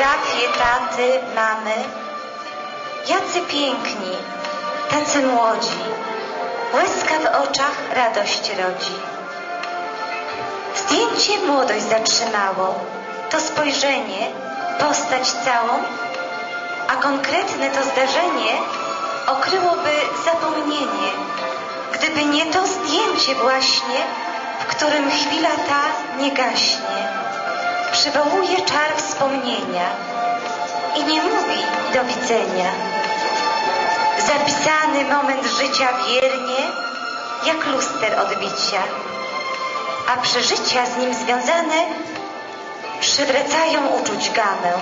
fotografie taty, mamy, jacy piękni, tacy młodzi, łezka w oczach radość rodzi. Zdjęcie młodość zatrzymało, to spojrzenie, postać całą, a konkretne to zdarzenie okryłoby zapomnienie, gdyby nie to zdjęcie właśnie, w którym chwila ta nie gaśnie. Przywołuje czar wspomnienia i nie mówi do widzenia. Zapisany moment życia wiernie, jak luster odbicia, a przeżycia z nim związane przywracają uczuć gamę.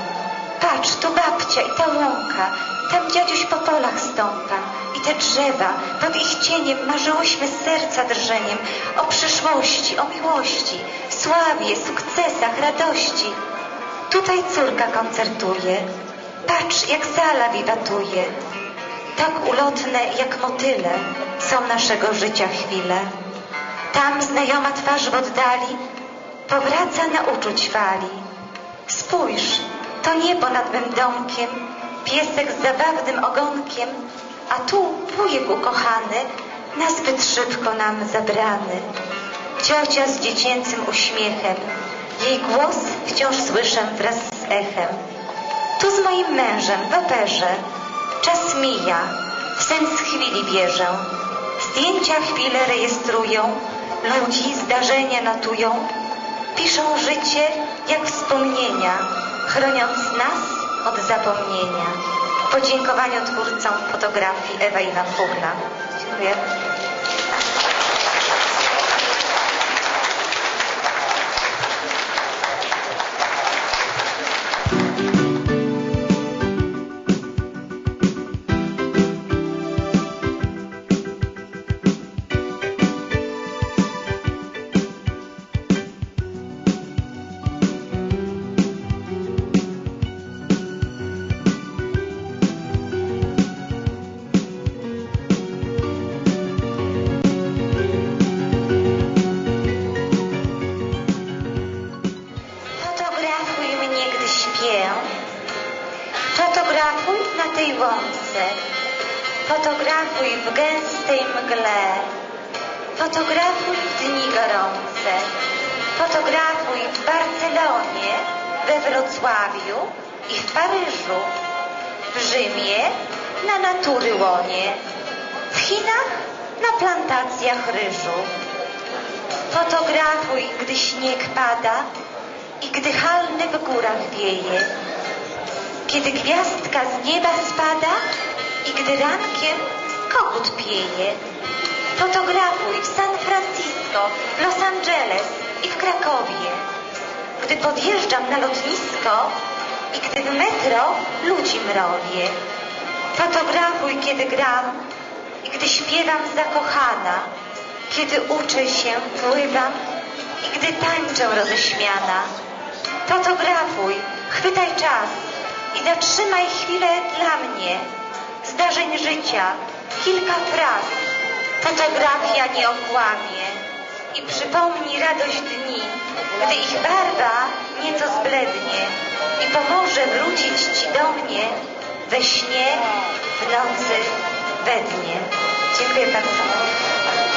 Patrz, tu babcia i ta łąka, tam dziaduś po polach stąpa i te drzewa, pod ich cieniem marzyłyśmy z serca drżeniem o przyszłości, o miłości, sławie, sukcesach, radości. Tutaj córka koncertuje, patrz jak sala wiwatuje. Tak ulotne jak motyle są naszego życia chwile. Tam znajoma twarz w oddali powraca na uczuć fali. Spójrz, to niebo nad mym domkiem, piesek z zabawnym ogonkiem, a tu wujek ukochany, nazbyt szybko nam zabrany. Ciocia z dziecięcym uśmiechem, jej głos wciąż słyszę wraz z echem. Tu z moim mężem w operze, czas mija, w sens chwili bierze. Zdjęcia chwile rejestrują, ludzi zdarzenia notują, piszą życie jak wspomnienia, chroniąc nas od zapomnienia. W podziękowaniu twórcom fotografii Ewa Iwan Pugna. Dziękuję. Fotografuj w gęstej mgle. Fotografuj w dni gorące. Fotografuj w Barcelonie, we Wrocławiu i w Paryżu. W Rzymie, na natury łonie. W Chinach, na plantacjach ryżu. Fotografuj, gdy śnieg pada i gdy halny w górach wieje, kiedy gwiazdka z nieba spada i gdy rankiem kogut pieje. Fotografuj w San Francisco, Los Angeles i w Krakowie, gdy podjeżdżam na lotnisko i gdy w metro ludzi mrowie. Fotografuj, kiedy gram i gdy śpiewam zakochana, kiedy uczę się, pływam i gdy tańczę roześmiana. Fotografuj, chwytaj czas i zatrzymaj chwilę dla mnie. Zdarzeń życia, kilka fraz. Fotografia nie okłamie i przypomni radość dni, gdy ich barwa nieco zblednie i pomoże wrócić Ci do mnie we śnie, w nocy, we dnie. Dziękuję bardzo.